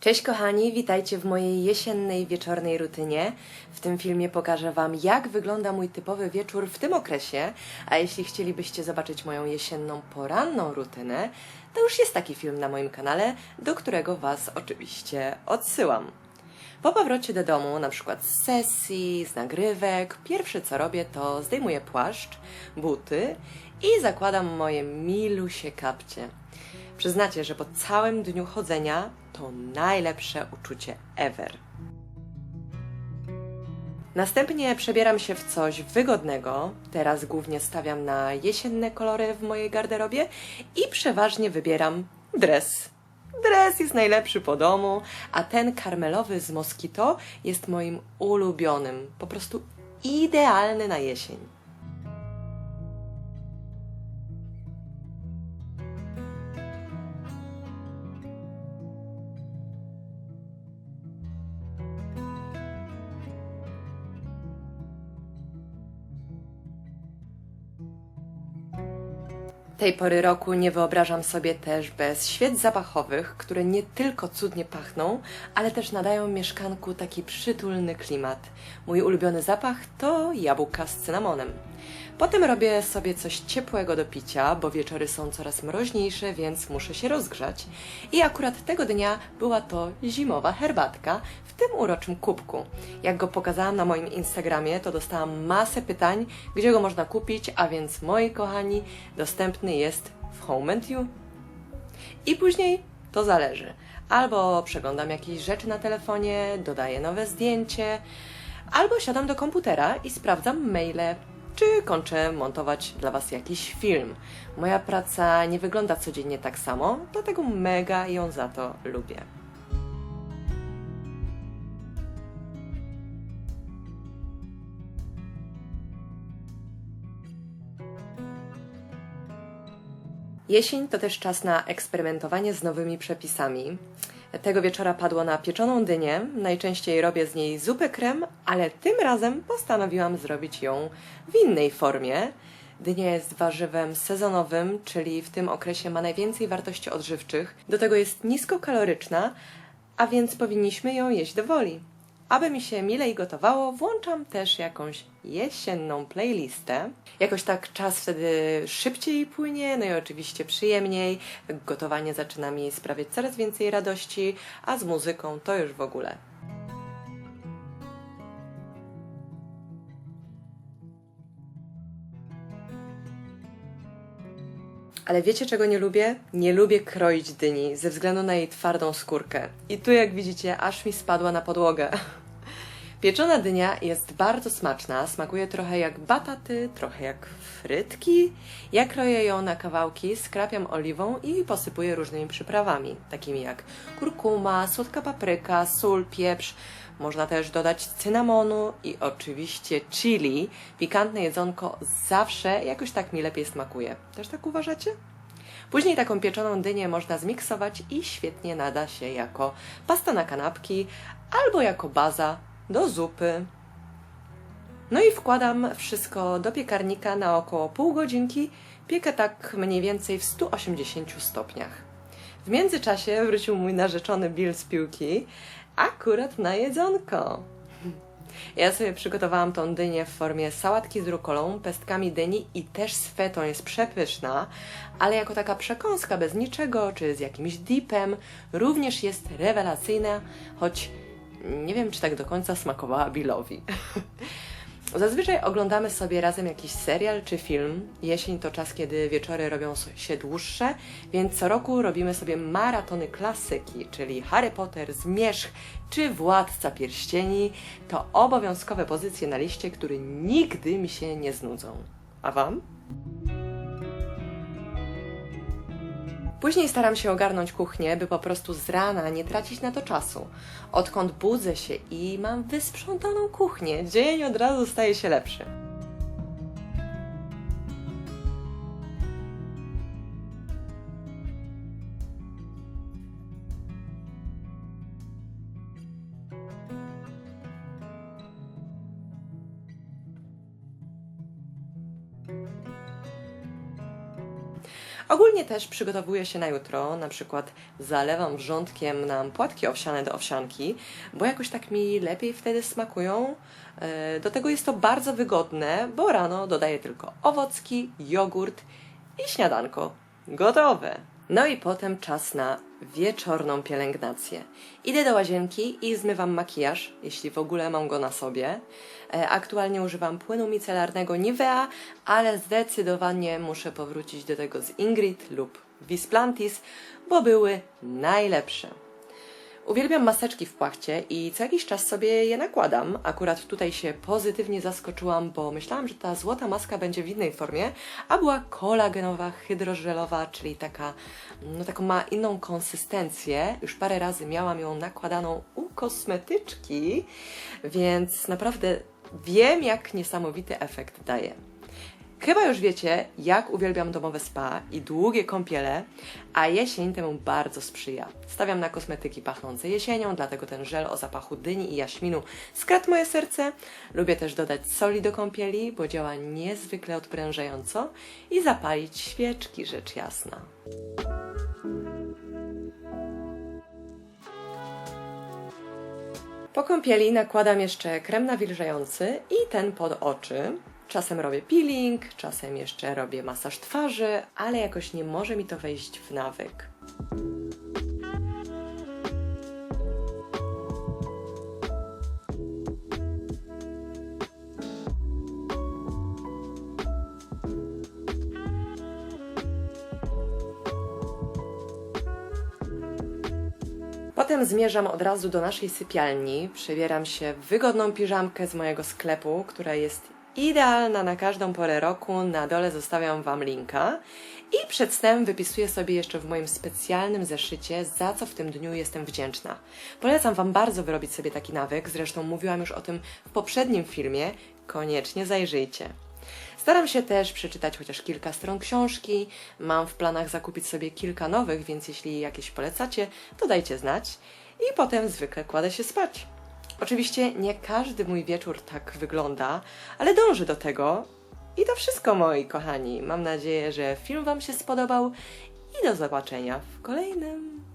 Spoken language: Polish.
Cześć kochani, witajcie w mojej jesiennej wieczornej rutynie. W tym filmie pokażę Wam, jak wygląda mój typowy wieczór w tym okresie, a jeśli chcielibyście zobaczyć moją jesienną poranną rutynę, to już jest taki film na moim kanale, do którego Was oczywiście odsyłam. Po powrocie do domu, na przykład z sesji, z nagrywek, pierwsze co robię to zdejmuję płaszcz, buty i zakładam moje milusie kapcie. Przyznacie, że po całym dniu chodzenia to najlepsze uczucie ever. Następnie przebieram się w coś wygodnego. Teraz głównie stawiam na jesienne kolory w mojej garderobie i przeważnie wybieram dres. Dres jest najlepszy po domu, a ten karmelowy z Moskito jest moim ulubionym. Po prostu idealny na jesień. Tej pory roku nie wyobrażam sobie też bez świec zapachowych, które nie tylko cudnie pachną, ale też nadają mieszkanku taki przytulny klimat. Mój ulubiony zapach to jabłka z cynamonem. Potem robię sobie coś ciepłego do picia, bo wieczory są coraz mroźniejsze, więc muszę się rozgrzać. I akurat tego dnia była to zimowa herbatka w tym uroczym kubku. Jak go pokazałam na moim Instagramie, to dostałam masę pytań, gdzie go można kupić, a więc moi kochani, dostępny jest w Home and You. I później to zależy. Albo przeglądam jakieś rzeczy na telefonie, dodaję nowe zdjęcie, albo siadam do komputera i sprawdzam maile, czy kończę montować dla Was jakiś film. Moja praca nie wygląda codziennie tak samo, dlatego mega ją za to lubię. Jesień to też czas na eksperymentowanie z nowymi przepisami. Tego wieczora padło na pieczoną dynię. Najczęściej robię z niej zupę krem, ale tym razem postanowiłam zrobić ją w innej formie. Dynia jest warzywem sezonowym, czyli w tym okresie ma najwięcej wartości odżywczych. Do tego jest niskokaloryczna, a więc powinniśmy ją jeść do woli. Aby mi się milej gotowało, włączam też jakąś jesienną playlistę. Jakoś tak czas wtedy szybciej płynie, no i oczywiście przyjemniej. Gotowanie zaczyna mi sprawiać coraz więcej radości, a z muzyką to już w ogóle. Ale wiecie czego nie lubię? Nie lubię kroić dyni ze względu na jej twardą skórkę. I tu jak widzicie, aż mi spadła na podłogę. Pieczona dynia jest bardzo smaczna, smakuje trochę jak bataty, trochę jak frytki. Ja kroję ją na kawałki, skrapiam oliwą i posypuję różnymi przyprawami, takimi jak kurkuma, słodka papryka, sól, pieprz. Można też dodać cynamonu i oczywiście chili. Pikantne jedzonko zawsze jakoś tak mi lepiej smakuje. Też tak uważacie? Później taką pieczoną dynię można zmiksować i świetnie nada się jako pasta na kanapki albo jako baza do zupy. No i wkładam wszystko do piekarnika na około pół godzinki. Piekę tak mniej więcej w 180 stopniach. W międzyczasie wrócił mój narzeczony Bill z piłki, akurat na jedzonko. Ja sobie przygotowałam tą dynię w formie sałatki z rukolą, pestkami dyni i też z fetą jest przepyszna, ale jako taka przekąska bez niczego, czy z jakimś dipem, również jest rewelacyjna, choć nie wiem, czy tak do końca smakowała Billowi. Zazwyczaj oglądamy sobie razem jakiś serial czy film. Jesień to czas, kiedy wieczory robią się dłuższe, więc co roku robimy sobie maratony klasyki, czyli Harry Potter, Zmierzch czy Władca Pierścieni. To obowiązkowe pozycje na liście, które nigdy mi się nie znudzą. A Wam? Później staram się ogarnąć kuchnię, by po prostu z rana nie tracić na to czasu. Odkąd budzę się i mam wysprzątaną kuchnię, dzień od razu staje się lepszy. Ogólnie też przygotowuję się na jutro, na przykład zalewam wrzątkiem nam płatki owsiane do owsianki, bo jakoś tak mi lepiej wtedy smakują. E, Do tego jest to bardzo wygodne, bo rano dodaję tylko owocki, jogurt i śniadanko. Gotowe! No i potem czas na wieczorną pielęgnację. Idę do łazienki i zmywam makijaż, jeśli w ogóle mam go na sobie. E, Aktualnie używam płynu micelarnego Nivea, ale zdecydowanie muszę powrócić do tego z Ingrid lub Visplantis, bo były najlepsze. Uwielbiam maseczki w płachcie i co jakiś czas sobie je nakładam. Akurat tutaj się pozytywnie zaskoczyłam, bo myślałam, że ta złota maska będzie w innej formie, a była kolagenowa, hydrożelowa, czyli taka, no taką ma inną konsystencję. Już parę razy miałam ją nakładaną u kosmetyczki, więc naprawdę wiem, jak niesamowity efekt daje. Chyba już wiecie, jak uwielbiam domowe spa i długie kąpiele, a jesień temu bardzo sprzyja. Stawiam na kosmetyki pachnące jesienią, dlatego ten żel o zapachu dyni i jaśminu skradł moje serce. Lubię też dodać soli do kąpieli, bo działa niezwykle odprężająco i zapalić świeczki, rzecz jasna. Po kąpieli nakładam jeszcze krem nawilżający i ten pod oczy. Czasem robię peeling, czasem jeszcze robię masaż twarzy, ale jakoś nie może mi to wejść w nawyk. Potem zmierzam od razu do naszej sypialni. Przebieram się w wygodną piżamkę z mojego sklepu, która jest idealna na każdą porę roku. Na dole zostawiam Wam linka. I przed snem wypisuję sobie jeszcze w moim specjalnym zeszycie, za co w tym dniu jestem wdzięczna. Polecam Wam bardzo wyrobić sobie taki nawyk, zresztą mówiłam już o tym w poprzednim filmie. Koniecznie zajrzyjcie. Staram się też przeczytać chociaż kilka stron książki. Mam w planach zakupić sobie kilka nowych, więc jeśli jakieś polecacie, to dajcie znać. I potem zwykle kładę się spać. Oczywiście nie każdy mój wieczór tak wygląda, ale dążę do tego. I to wszystko, moi kochani. Mam nadzieję, że film Wam się spodobał i do zobaczenia w kolejnym.